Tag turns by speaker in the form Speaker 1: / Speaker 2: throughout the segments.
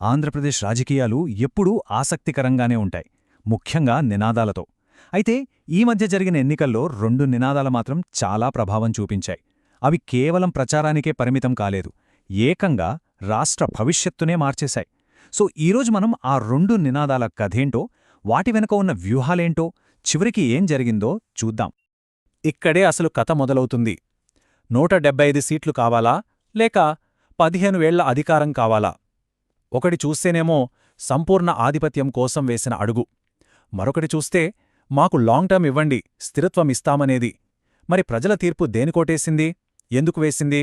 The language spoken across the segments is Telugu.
Speaker 1: ఆంధ్రప్రదేశ్ రాజకీయాలు ఎప్పుడూ ఆసక్తికరంగానే ఉంటాయి ముఖ్యంగా నినాదాలతో. అయితే ఈ మధ్య జరిగిన ఎన్నికల్లో రెండు నినాదాలు మాత్రం చాలా ప్రభావం చూపించాయి. అవి కేవలం ప్రచారానికే పరిమితం కాలేదు ఏకంగా రాష్ట్ర భవిష్యత్తునే మార్చేశాయి. సో ఈరోజు మనం ఆ రెండు నినాదాల కథేంటో వాటి వెనుక ఉన్న వ్యూహాలేంటో చివరికి ఏం జరిగిందో చూద్దాం.
Speaker 2: ఇక్కడే అసలు కథ మొదలవుతుంది. నూట డెబ్బై సీట్లు కావాలా లేక పదిహేను వేళ్ళ అధికారం కావాలా? ఒకటి చూస్తేనేమో సంపూర్ణ ఆధిపత్యం కోసం వేసిన అడుగు. మరొకటి చూస్తే మాకు లాంగ్ టర్మ్ ఇవ్వండి స్థిరత్వం ఇస్తామనేది. మరి ప్రజల తీర్పు దేనికోటేసింది ఎందుకు వేసింది?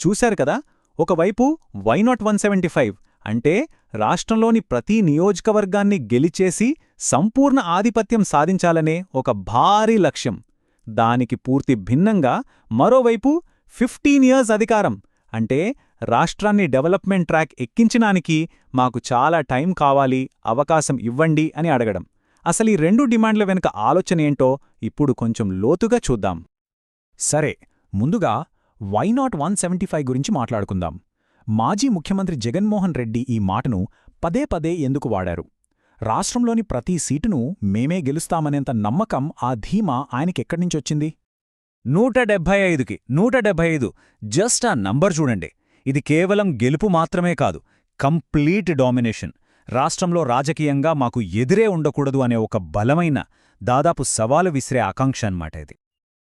Speaker 2: చూశారు కదా ఒకవైపు వైనాట్ వన్ సెవెంటీ ఫైవ్ అంటే రాష్ట్రంలోని ప్రతి నియోజకవర్గాన్ని గెలిచేసి సంపూర్ణ ఆధిపత్యం సాధించాలనే ఒక భారీ లక్ష్యం. దానికి పూర్తి భిన్నంగా మరోవైపు ఫిఫ్టీన్ ఇయర్స్ అధికారం అంటే రాష్ట్రాన్ని డెవలప్మెంట్ ట్రాక్ ఎక్కించడానికి మాకు చాలా టైం కావాలి అవకాశం ఇవ్వండి అని అడగడం. అసలు ఈ రెండు డిమాండ్ల వెనుక ఆలోచన ఏంటో ఇప్పుడు కొంచెం లోతుగా చూద్దాం.
Speaker 1: సరే ముందుగా వైనాట్ వన్ సెవెంటీ ఫైవ్ గురించి మాట్లాడుకుందాం. మాజీ ముఖ్యమంత్రి జగన్మోహన్ రెడ్డి ఈ మాటను పదే పదే ఎందుకు వాడారు? రాష్ట్రంలోని ప్రతి సీటును మేమే గెలుస్తామనేంత నమ్మకం ఆ ధీమా ఆయనకెక్కడ్నించొచ్చింది
Speaker 2: నూట డెబ్భై ఐదుకి నూట డెబ్భై ఐదు. జస్ట్ ఆ నంబర్ చూడండి. ఇది కేవలం గెలుపు మాత్రమే కాదు కంప్లీట్ డామినేషన్. రాష్ట్రంలో రాజకీయంగా మాకు ఎదురే ఉండకూడదు అనే ఒక బలమైన దాదాపు సవాలు విసిరే ఆకాంక్ష అన్నమాట ఇది.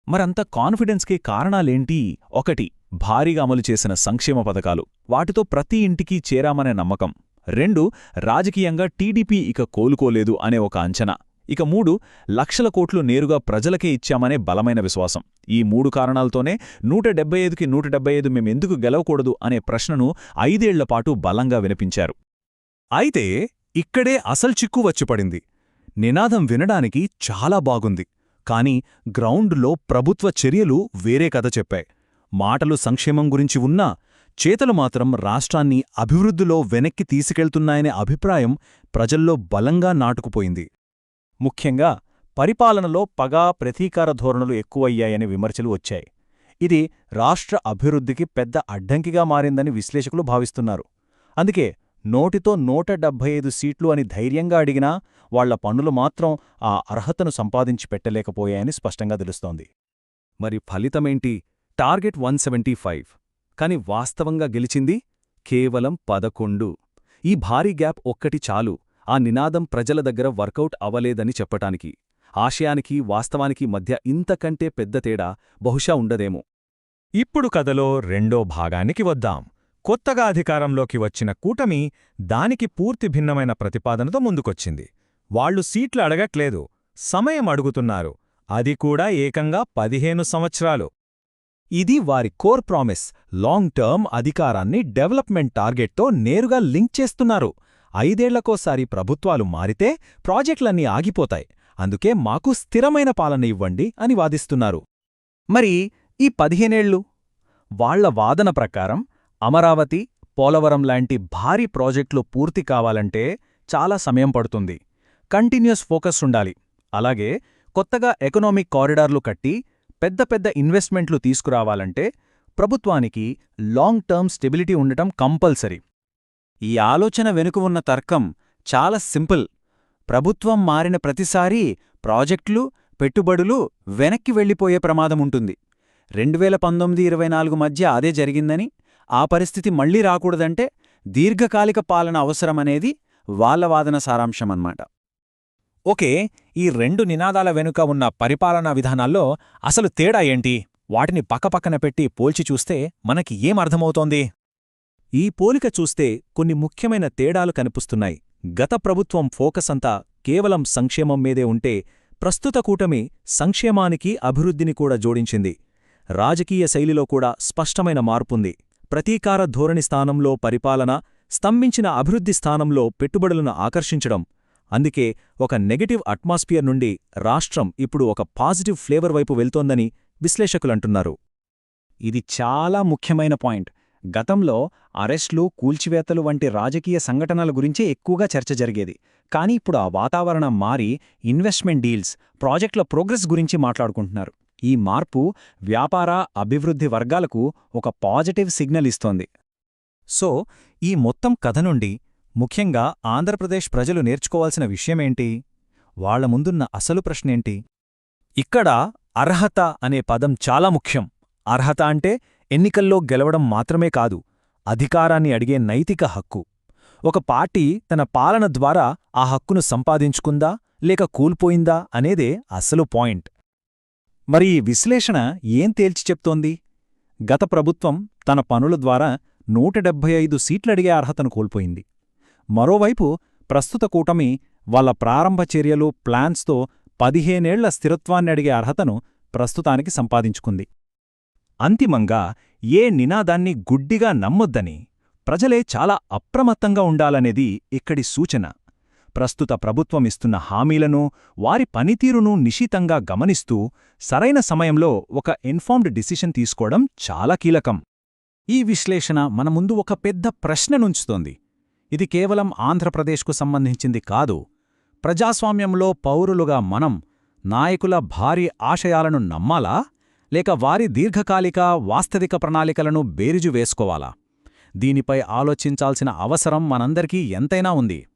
Speaker 2: మరంత కాన్ఫిడెన్స్కి కారణాలేంటి? ఒకటి భారీగా అమలు చేసిన సంక్షేమ పథకాలు. వాటితో ప్రతి ఇంటికి చేరామనే నమ్మకం. రెండు రాజకీయంగా టీడీపీ ఇక కోలుకోలేదు అనే ఒక అంచనా. ఇక మూడు లక్షల కోట్లు నేరుగా ప్రజలకే ఇచ్చామనే బలమైన విశ్వాసం. ఈ మూడు కారణాలతోనే నూట డెబ్బై ఐదుకి నూట డెబ్బై ఐదు మేమెందుకు గెలవకూడదు అనే ప్రశ్నను ఐదేళ్ళపాటు బలంగా వినిపించారు. అయితే ఇక్కడే అసలు చిక్కు వచ్చిపడింది. నినాదం వినడానికి చాలా బాగుంది. కాని గ్రౌండ్లో ప్రభుత్వ చర్యలు వేరే కథ చెప్పాయి. మాటలు సంక్షేమం గురించి ఉన్నా చేతలు మాత్రం రాష్ట్రాన్ని అభివృద్ధిలో వెనక్కి తీసుకెళ్తున్నాయనే అభిప్రాయం ప్రజల్లో బలంగా నాటుకుపోయింది. ముఖ్యంగా పరిపాలనలో పగా ప్రతీకార ధోరణులు ఎక్కువయ్యాయని విమర్శలు వచ్చాయి. ఇది రాష్ట్ర అభివృద్ధికి పెద్ద అడ్డంకిగా మారిందని విశ్లేషకులు భావిస్తున్నారు. అందుకే నోటితో నూట డెబ్బై ఐదు సీట్లు అని ధైర్యంగా అడిగినా వాళ్ళ పన్నులు మాత్రం ఆ అర్హతను సంపాదించి పెట్టలేకపోయాయని స్పష్టంగా తెలుస్తోంది. మరి ఫలితమేంటి? Target one seventy five. కాని వాస్తవంగా గెలిచింది కేవలం పదకొండు. ఈ భారీ గ్యాప్ ఒక్కటి చాలు. ఆ నినాదం ప్రజల దగ్గర వర్కౌట్ అవలేదని చెప్పటానికి ఆశయానికి వాస్తవానికి మధ్య ఇంతకంటే పెద్ద తేడా బహుశా ఉండదేమో.
Speaker 1: ఇప్పుడు కథలో రెండో భాగానికి వద్దాం. కొత్తగా అధికారంలోకి వచ్చిన కూటమి దానికి పూర్తి భిన్నమైన ప్రతిపాదనతో ముందుకొచ్చింది. వాళ్ళు సీట్లు అడగట్లేదు. సమయం అడుగుతున్నారు. అది కూడా ఏకంగా పదిహేను సంవత్సరాలు. ఇది వారి కోర్ ప్రామిస్. లాంగ్ టర్మ్ అధికారాన్ని డెవలప్మెంట్ టార్గెట్తో నేరుగా లింక్ చేస్తున్నారు. ఐదేళ్ళకోసారి ప్రభుత్వాలు మారితే ప్రాజెక్టులన్నీ ఆగిపోతాయి. అందుకే మాకు స్థిరమైన పాలన ఇవ్వండి అని వాదిస్తున్నారు. మరి ఈ పదిహేనేళ్ళు వాళ్ళ వాదన ప్రకారం అమరావతి పోలవరం లాంటి భారీ ప్రాజెక్టులు పూర్తి కావాలంటే చాలా సమయం పడుతుంది. కంటిన్యూస్ ఫోకస్ ఉండాలి. అలాగే కొత్తగా ఎకనామిక్ కారిడార్లు కట్టి పెద్ద పెద్ద ఇన్వెస్ట్మెంట్లు తీసుకురావాలంటే ప్రభుత్వానికి లాంగ్ టర్మ్ స్టెబిలిటీ ఉండటం కంపల్సరీ. ఈ ఆలోచన వెనుక ఉన్న తర్కం చాలా సింపుల్. ప్రభుత్వం మారిన ప్రతిసారీ ప్రాజెక్టులు పెట్టుబడులు వెనక్కి వెళ్ళిపోయే ప్రమాదముంటుంది రెండువేల పంతొమ్మిది ఇరవై నాలుగు మధ్య అదే జరిగిందని ఆ పరిస్థితి మళ్ళీ రాకూడదంటే దీర్ఘకాలిక పాలన అవసరమనేది వాళ్ళ వాదన సారాంశమన్నమాట ఓకే ఈ రెండు నినాదాల వెనుక ఉన్న పరిపాలనా విధానాల్లో అసలు తేడా ఏంటి? వాటిని పక్కపక్కన పెట్టి పోల్చి చూస్తే మనకి ఏమర్థమవుతోంది ఈ పోలిక చూస్తే కొన్ని ముఖ్యమైన తేడాలు కనిపిస్తున్నాయి. గత ప్రభుత్వం ఫోకస్ అంతా కేవలం సంక్షేమం మీదే ఉంటే ప్రస్తుత కూటమి సంక్షేమానికి అభివృద్ధిని కూడా జోడించింది. రాజకీయ శైలిలో కూడా స్పష్టమైన మార్పుంది. ప్రతీకార ధోరణి స్థానంలో పరిపాలన స్తంభించిన అభివృద్ధి స్థానంలో పెట్టుబడులను ఆకర్షించడం. అందుకే ఒక నెగటివ్ అట్మాస్ఫియర్ నుండి రాష్ట్రం ఇప్పుడు ఒక పాజిటివ్ ఫ్లేవర్ వైపు వెళ్తోందని విశ్లేషకులంటున్నారు. ఇది చాలా ముఖ్యమైన పాయింట్. గతంలో అరెస్ట్లు కూల్చివేతలు వంటి రాజకీయ సంఘటనల గురించే ఎక్కువగా చర్చ జరిగేది. కానీ ఇప్పుడు ఆ వాతావరణం మారి ఇన్వెస్ట్మెంట్ డీల్స్ ప్రాజెక్టుల ప్రోగ్రెస్ గురించి మాట్లాడుకుంటున్నారు. ఈ మార్పు వ్యాపార అభివృద్ధి వర్గాలకు ఒక పాజిటివ్ సిగ్నల్ ఇస్తోంది. సో ఈ మొత్తం కథ నుండి
Speaker 2: ముఖ్యంగా ఆంధ్రప్రదేశ్ ప్రజలు నేర్చుకోవాల్సిన విషయమేంటి? వాళ్ళ ముందున్న అసలు ప్రశ్నేంటి? ఇక్కడ అర్హత అనే పదం చాలా ముఖ్యం. అర్హత అంటే ఎన్నికల్లో గెలవడం మాత్రమే కాదు అధికారాన్ని అడిగే నైతిక హక్కు. ఒక పార్టీ తన పాలన ద్వారా ఆ హక్కును సంపాదించుకుందా లేక కూల్పోయిందా అనేదే అసలు పాయింట్. మరి ఈ విశ్లేషణ ఏం తేల్చి చెప్తోంది? గత ప్రభుత్వం తన పనుల ద్వారా నూట డెబ్భై ఐదు సీట్లడిగే అర్హతను కోల్పోయింది. మరోవైపు ప్రస్తుత కూటమి వాళ్ళ ప్రారంభ చర్యలు ప్లాన్స్తో పదిహేనేళ్ళ స్థిరత్వాన్ని అడిగే అర్హతను ప్రస్తుతానికి సంపాదించుకుంది. అంతిమంగా ఏ నినాదాన్ని గుడ్డిగా నమ్మొద్దని ప్రజలే చాలా అప్రమత్తంగా ఉండాలనేది ఇక్కడి సూచన. ప్రస్తుత ప్రభుత్వం ఇస్తున్న హామీలను వారి పనితీరును నిశితంగా గమనిస్తూ సరైన సమయంలో ఒక ఇన్ఫార్మ్డ్ డిసిషన్ తీసుకోవడం చాలా కీలకం. ఈ విశ్లేషణ మన ముందు ఒక పెద్ద ప్రశ్ననుంచుతోంది. ఇది కేవలం ఆంధ్రప్రదేశ్కు సంబంధించింది కాదు. ప్రజాస్వామ్యంలో పౌరులుగా మనం నాయకుల భారీ ఆశయాలను నమ్మాలా? లేక వారి దీర్ఘకాలిక వాస్తవిక ప్రణాళికలను బేరిజు వేసుకోవాలా? దీనిపై ఆలోచించాల్సిన అవసరం మనందరికీ ఎంతైనా ఉంది.